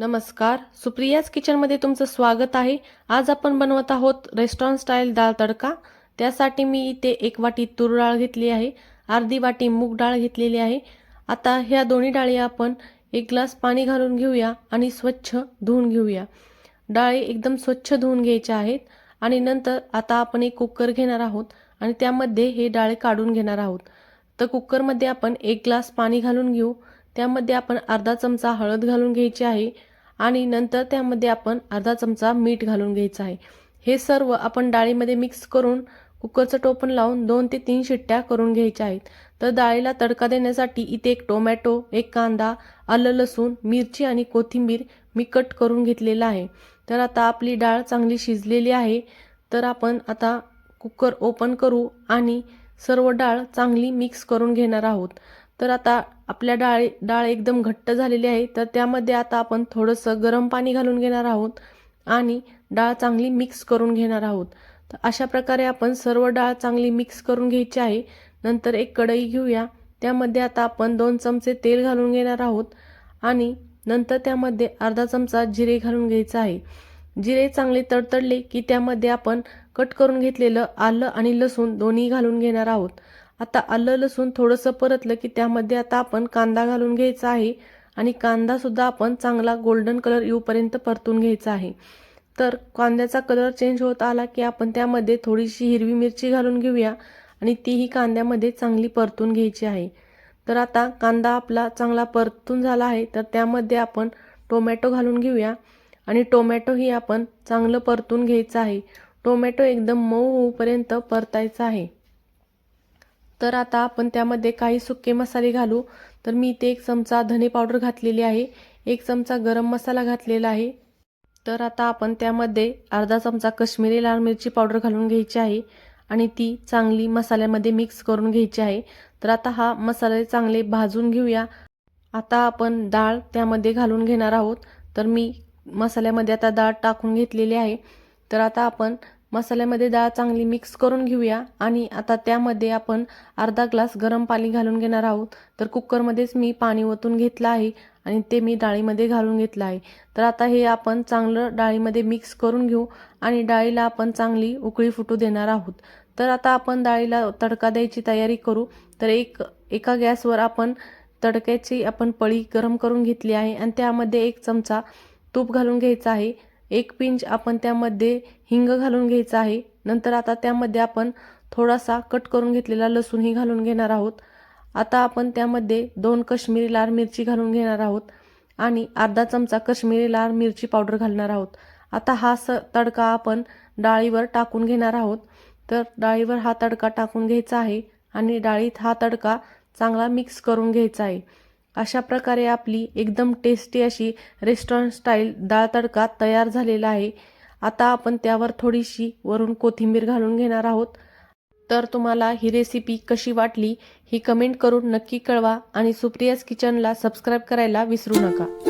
नमस्कार. सुप्रियाज किचनमध्ये तुमचं स्वागत आहे. आज आपण बनवत आहोत रेस्टॉरंट स्टाईल डाळ तडका. त्यासाठी मी इथे एक वाटी तूर डाळ घेतली आहे. अर्धी वाटी मूग डाळ घेतलेली आहे. आता ह्या दोन्ही डाळी आपण एक ग्लास पाणी घालून घेऊया आणि स्वच्छ धुवून घेऊया. डाळी एकदम स्वच्छ धुवून घ्यायच्या आहेत आणि नंतर आता आपण एक कुकर घेणार आहोत आणि त्यामध्ये हे डाळे काढून घेणार आहोत. तर कुकरमध्ये आपण एक ग्लास पाणी घालून घेऊ. त्यामध्ये आपण अर्धा चमचा हळद घालून घ्यायची आहे. आणि नंतर त्यामध्ये आपण अर्धा चमचा मीठ घालून घ्यायचं आहे. हे सर्व आपण डाळीमध्ये मिक्स करून कुकरचं टोपण लावून दोन ते तीन शिट्ट्या करून घ्यायच्या आहेत. तर डाळीला तडका देण्यासाठी इथे एक टोमॅटो एक कांदा आलं लसूण मिरची आणि कोथिंबीर मी कट करून घेतलेला आहे. तर आता आपली डाळ चांगली शिजलेली आहे. तर आपण आता कुकर ओपन करू आणि सर्व डाळ चांगली मिक्स करून घेणार आहोत. तर आता आपल्या डाळ डाळ एकदम घट्ट झालेली आहे तर त्यामध्ये आता आपण थोडंसं गरम पाणी घालून घेणार आहोत आणि डाळ चांगली मिक्स करून घेणार आहोत. तर अशा प्रकारे आपण सर्व डाळ चांगली मिक्स करून घ्यायची आहे. नंतर एक कढई घेऊया. त्यामध्ये आता आपण दोन चमचे तेल घालून घेणार आहोत आणि नंतर त्यामध्ये अर्धा चमचा जिरे घालून घ्यायचं आहे. जिरे चांगले तडतडले की त्यामध्ये आपण कट करून घेतलेलं आलं आणि लसूण दोन्ही घालून घेणार आहोत. आता आलं लसूण थोडंसं परतलं की त्यामध्ये आता आपण कांदा घालून घ्यायचा आहे आणि कांदासुद्धा आपण चांगला गोल्डन कलर येऊपर्यंत परतून घ्यायचा आहे. तर कांद्याचा कलर चेंज होत आला की आपण त्यामध्ये थोडीशी हिरवी मिरची घालून घेऊया आणि तीही कांद्यामध्ये चांगली परतून घ्यायची आहे. तर आता कांदा आपला चांगला परतून झाला आहे तर त्यामध्ये आपण टोमॅटो घालून घेऊया आणि टोमॅटोही आपण चांगलं परतून घ्यायचं आहे. टोमॅटो एकदम मऊ होऊपर्यंत परतायचा आहे. तर आता आपण त्यामध्ये काही सुके मसाले घालू. तर मी इथे एक चमचा धने पावडर घातलेली आहे. एक चमचा गरम मसाला घातलेला आहे. तर आता आपण त्यामध्ये अर्धा चमचा कश्मीरी लाल मिरची पावडर घालून घ्यायची आहे आणि ती चांगली मसाल्यामध्ये मिक्स करून घ्यायची आहे. तर आता हा मसाले चांगले भाजून घेऊया. आता आपण डाळ त्यामध्ये घालून घेणार आहोत. तर मी मसाल्यामध्ये आता डाळ टाकून घेतलेली आहे. तर आता आपण मसाल्यामध्ये डाळ चांगली मिक्स करून घेऊया. आणि आता त्यामध्ये आपण अर्धा ग्लास गरम पाणी घालून घेणार आहोत. तर कुकरमध्येच मी पाणी ओतून घेतलं आहे आणि ते मी डाळीमध्ये घालून घेतलं आहे. तर आता हे आपण चांगलं डाळीमध्ये मिक्स करून घेऊ आणि डाळीला आपण चांगली उकळी फुटू देणार आहोत. तर आता आपण डाळीला तडका द्यायची तयारी करू. तर एक एका गॅसवर आपण तडक्याची आपण पळी गरम करून घेतली आहे आणि त्यामध्ये एक चमचा तूप घालून घ्यायचा आहे. एक पिंच आपण त्यामध्ये हिंग घालून घ्यायचा आहे. नंतर आता त्यामध्ये आपण थोडासा कट करून घेतलेला लसूणही घालून घेणार आहोत. आता आपण त्यामध्ये दोन कश्मीरी लाल मिरची घालून घेणार आहोत आणि अर्धा चमचा कश्मीरी लाल मिरची पावडर घालणार आहोत. आता हा स तडका आपण डाळीवर टाकून घेणार आहोत. तर डाळीवर हा तडका टाकून घ्यायचा आहे आणि डाळीत हा तडका चांगला मिक्स करून घ्यायचा आहे. अशा प्रकारे आपली एकदम टेस्टी अशी रेस्टॉरंट स्टाईल डाळ तडका तयार झालेला आहे. आता आपण त्यावर थोडीशी वरून कोथिंबीर घालून घेणार आहोत. तर तुम्हाला ही रेसिपी कशी वाटली ही कमेंट करून नक्की कळवा आणि सुप्रियाज किचनला सबस्क्राईब करायला विसरू नका.